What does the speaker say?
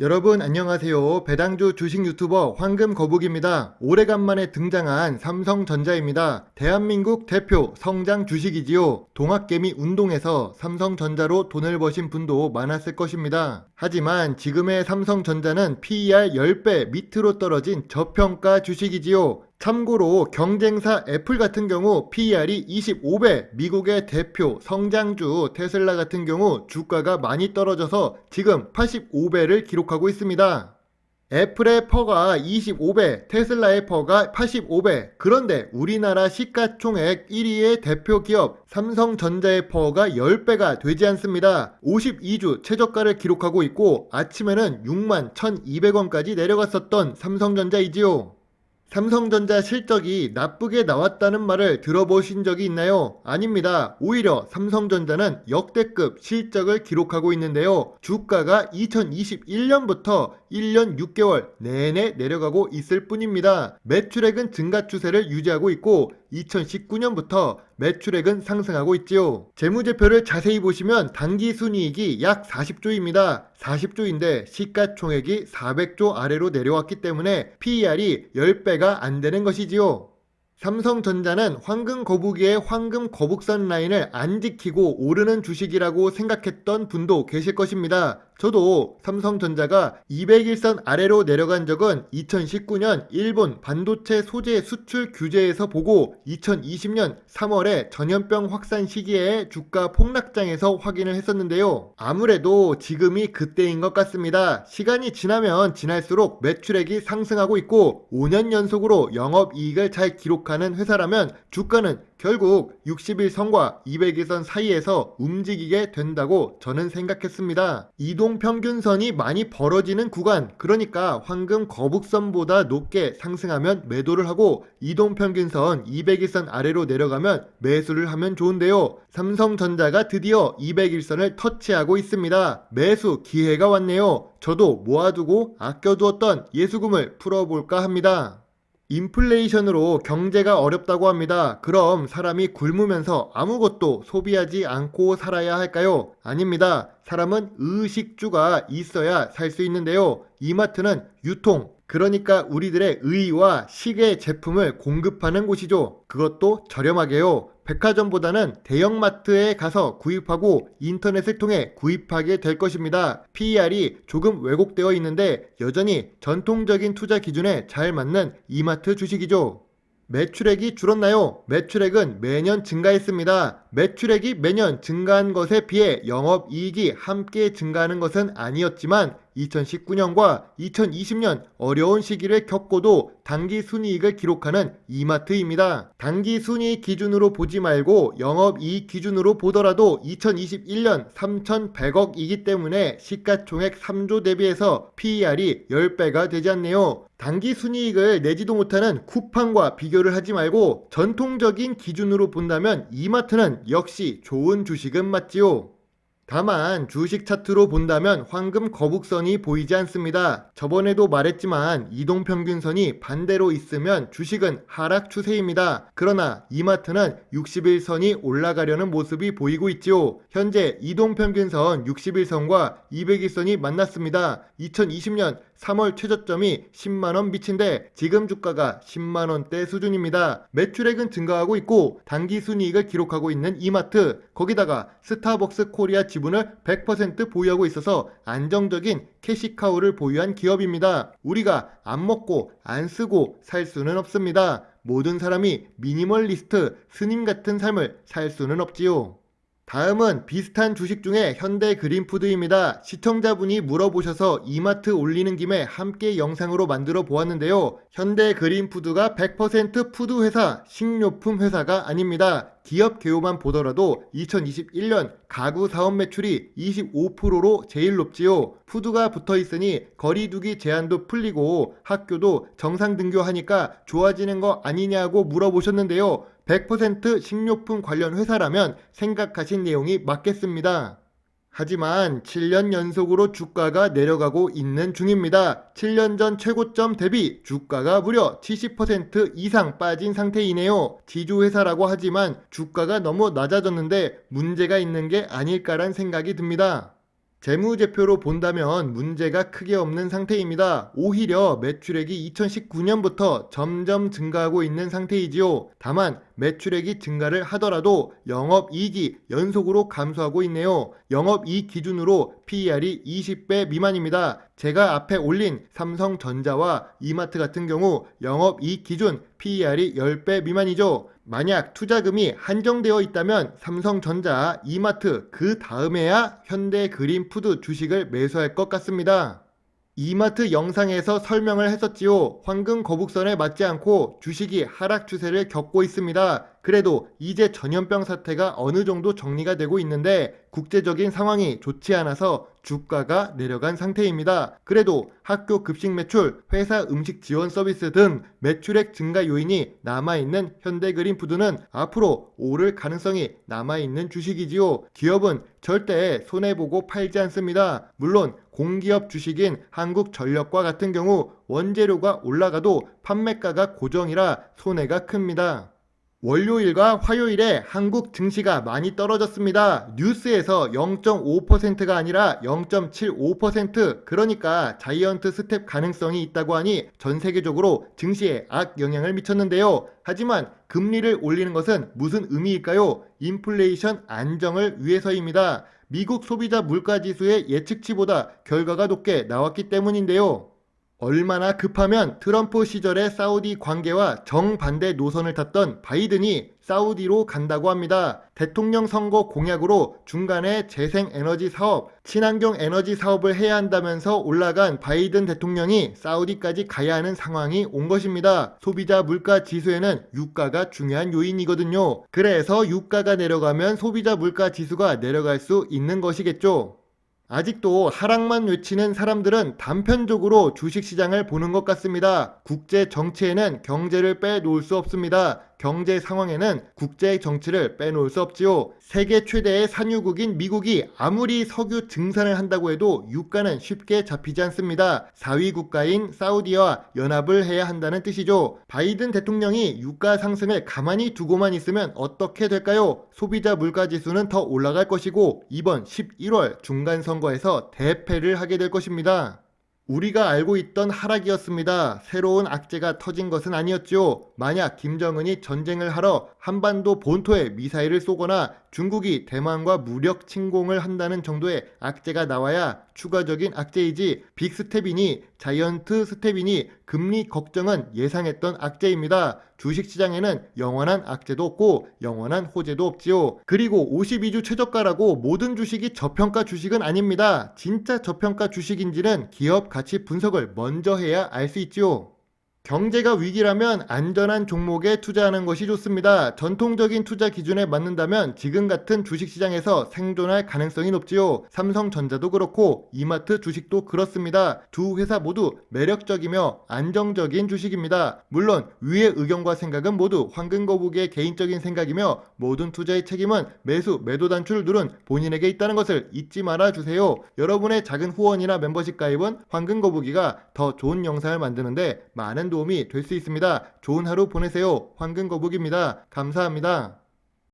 여러분 안녕하세요. 배당주 주식 유튜버 황금 거북입니다. 오래간만에 등장한 삼성전자입니다. 대한민국 대표 성장 주식이지요. 동학개미 운동에서 삼성전자로 돈을 버신 분도 많았을 것입니다. 하지만 지금의 삼성전자는 PER 10배 밑으로 떨어진 저평가 주식이지요. 참고로 경쟁사 애플 같은 경우 PER이 25배, 미국의 대표 성장주 테슬라 같은 경우 주가가 많이 떨어져서 지금 85배를 기록하고 있습니다. 애플의 퍼가 25배, 테슬라의 퍼가 85배. 그런데 우리나라 시가총액 1위의 대표 기업 삼성전자의 퍼가 10배가 되지 않습니다. 52주 최저가를 기록하고 있고 아침에는 6만 1,200원까지 내려갔었던 삼성전자이지요. 삼성전자 실적이 나쁘게 나왔다는 말을 들어보신 적이 있나요? 아닙니다. 오히려 삼성전자는 역대급 실적을 기록하고 있는데요. 주가가 2021년부터 1년 6개월 내내 내려가고 있을 뿐입니다. 매출액은 증가 추세를 유지하고 있고 2019년부터 매출액은 상승하고 있지요. 재무제표를 자세히 보시면 단기 순이익이 약 40조입니다. 40조인데 시가총액이 400조 아래로 내려왔기 때문에 PER이 10배가 안 되는 것이지요. 삼성전자는 황금 거북이의 황금 거북선 라인을 안 지키고 오르는 주식이라고 생각했던 분도 계실 것입니다. 저도 삼성전자가 200일선 아래로 내려간 적은 2019년 일본 반도체 소재 수출 규제에서 보고 2020년 3월에 전염병 확산 시기에 주가 폭락장에서 확인을 했었는데요. 아무래도 지금이 그때인 것 같습니다. 시간이 지나면 지날수록 매출액이 상승하고 있고 5년 연속으로 영업이익을 잘 기록하는 회사라면 주가는 결국 60일 선과 200일선 사이에서 움직이게 된다고 저는 생각했습니다. 이동 평균선이 많이 벌어지는 구간, 그러니까 황금 거북선보다 높게 상승하면 매도를 하고 이동 평균선 200일선 아래로 내려가면 매수를 하면 좋은데요. 삼성전자가 드디어 200일선을 터치하고 있습니다. 매수 기회가 왔네요. 저도 모아두고 아껴두었던 예수금을 풀어볼까 합니다. 인플레이션으로 경제가 어렵다고 합니다. 그럼 사람이 굶으면서 아무것도 소비하지 않고 살아야 할까요? 아닙니다. 사람은 의식주가 있어야 살 수 있는데요. 이마트는 유통, 그러니까 우리들의 의와 식의 제품을 공급하는 곳이죠. 그것도 저렴하게요. 백화점보다는 대형마트에 가서 구입하고 인터넷을 통해 구입하게 될 것입니다. PER이 조금 왜곡되어 있는데 여전히 전통적인 투자 기준에 잘 맞는 이마트 주식이죠. 매출액이 줄었나요? 매출액은 매년 증가했습니다. 매출액이 매년 증가한 것에 비해 영업이익이 함께 증가하는 것은 아니었지만 2019년과 2020년 어려운 시기를 겪고도 단기 순이익을 기록하는 이마트입니다. 단기 순이익 기준으로 보지 말고 영업이익 기준으로 보더라도 2021년 3,100억이기 때문에 시가총액 3조 대비해서 PER이 10배가 되지 않네요. 단기 순이익을 내지도 못하는 쿠팡과 비교를 하지 말고 전통적인 기준으로 본다면 이마트는 역시 좋은 주식은 맞지요. 다만 주식 차트로 본다면 황금 거북선이 보이지 않습니다. 저번에도 말했지만 이동평균선이 반대로 있으면 주식은 하락 추세입니다. 그러나 이마트는 60일선이 올라가려는 모습이 보이고 있지요. 현재 이동평균선 60일선과 200일선이 만났습니다. 2020년 3월 최저점이 10만원 미친데 지금 주가가 10만원대 수준입니다. 매출액은 증가하고 있고 단기 순이익을 기록하고 있는 이마트 거기다가 스타벅스 코리아 지분을 100% 보유하고 있어서 안정적인 캐시카우를 보유한 기업입니다. 우리가 안 먹고 안 쓰고 살 수는 없습니다. 모든 사람이 미니멀리스트 스님 같은 삶을 살 수는 없지요. 다음은 비슷한 주식 중에 현대 그린푸드입니다. 시청자분이 물어보셔서 이마트 올리는 김에 함께 영상으로 만들어 보았는데요. 현대 그린푸드가 100% 푸드 회사, 식료품 회사가 아닙니다. 기업 개요만 보더라도 2021년 가구 사업 매출이 25%로 제일 높지요. 푸드가 붙어 있으니 거리두기 제한도 풀리고 학교도 정상 등교하니까 좋아지는 거 아니냐고 물어보셨는데요. 100% 식료품 관련 회사라면 생각하신 내용이 맞겠습니다. 하지만 7년 연속으로 주가가 내려가고 있는 중입니다. 7년 전 최고점 대비 주가가 무려 70% 이상 빠진 상태이네요. 지주회사라고 하지만 주가가 너무 낮아졌는데 문제가 있는 게 아닐까란 생각이 듭니다. 재무제표로 본다면 문제가 크게 없는 상태입니다. 오히려 매출액이 2019년부터 점점 증가하고 있는 상태이지요. 다만 매출액이 증가를 하더라도 영업이익이 연속으로 감소하고 있네요. 영업이익 기준으로 PER이 20배 미만입니다. 제가 앞에 올린 삼성전자와 이마트 같은 경우 영업이익 기준 PER이 10배 미만이죠. 만약 투자금이 한정되어 있다면 삼성전자, 이마트 그 다음에야 현대그린푸드 주식을 매수할 것 같습니다. 이마트 영상에서 설명을 했었지요. 황금 거북선에 맞지 않고 주식이 하락 추세를 겪고 있습니다. 그래도 이제 전염병 사태가 어느 정도 정리가 되고 있는데 국제적인 상황이 좋지 않아서 주가가 내려간 상태입니다. 그래도 학교 급식 매출, 회사 음식 지원 서비스 등 매출액 증가 요인이 남아있는 현대그린푸드는 앞으로 오를 가능성이 남아있는 주식이지요. 기업은 절대 손해보고 팔지 않습니다. 물론 공기업 주식인 한국전력과 같은 경우 원재료가 올라가도 판매가가 고정이라 손해가 큽니다. 월요일과 화요일에 한국 증시가 많이 떨어졌습니다. 뉴스에서 0.5%가 아니라 0.75% 그러니까 자이언트 스텝 가능성이 있다고 하니 전 세계적으로 증시에 악 영향을 미쳤는데요. 하지만 금리를 올리는 것은 무슨 의미일까요? 인플레이션 안정을 위해서입니다. 미국 소비자 물가 지수의 예측치보다 결과가 높게 나왔기 때문인데요. 얼마나 급하면 트럼프 시절의 사우디 관계와 정반대 노선을 탔던 바이든이 사우디로 간다고 합니다. 대통령 선거 공약으로 중간에 재생 에너지 사업, 친환경 에너지 사업을 해야 한다면서 올라간 바이든 대통령이 사우디까지 가야 하는 상황이 온 것입니다. 소비자 물가 지수에는 유가가 중요한 요인이거든요. 그래서 유가가 내려가면 소비자 물가 지수가 내려갈 수 있는 것이겠죠. 아직도 하락만 외치는 사람들은 단편적으로 주식시장을 보는 것 같습니다. 국제 정치에는 경제를 빼놓을 수 없습니다. 경제 상황에는 국제 정치를 빼놓을 수 없지요. 세계 최대의 산유국인 미국이 아무리 석유 증산을 한다고 해도 유가는 쉽게 잡히지 않습니다. 4위 국가인 사우디와 연합을 해야 한다는 뜻이죠. 바이든 대통령이 유가 상승을 가만히 두고만 있으면 어떻게 될까요? 소비자 물가 지수는 더 올라갈 것이고 이번 11월 중간 선거에서 대패를 하게 될 것입니다. 우리가 알고 있던 하락이었습니다. 새로운 악재가 터진 것은 아니었죠. 만약 김정은이 전쟁을 하러 한반도 본토에 미사일을 쏘거나 중국이 대만과 무력 침공을 한다는 정도의 악재가 나와야 추가적인 악재이지 빅스텝이니 자이언트 스텝이니 금리 걱정은 예상했던 악재입니다. 주식시장에는 영원한 악재도 없고 영원한 호재도 없지요. 그리고 52주 최저가라고 모든 주식이 저평가 주식은 아닙니다. 진짜 저평가 주식인지는 기업 가치 분석을 먼저 해야 알 수 있지요. 경제가 위기라면 안전한 종목에 투자하는 것이 좋습니다. 전통적인 투자 기준에 맞는다면 지금 같은 주식시장에서 생존할 가능성이 높지요. 삼성전자도 그렇고 이마트 주식도 그렇습니다. 두 회사 모두 매력적이며 안정적인 주식입니다. 물론 위의 의견과 생각은 모두 황금거북의 개인적인 생각이며 모든 투자의 책임은 매수, 매도 단추를 누른 본인에게 있다는 것을 잊지 말아 주세요. 여러분의 작은 후원이나 멤버십 가입은 황금거북이가 더 좋은 영상을 만드는데 많은 도움이 될 수 있습니다. 좋은 하루 보내세요. 황금거북입니다. 감사합니다.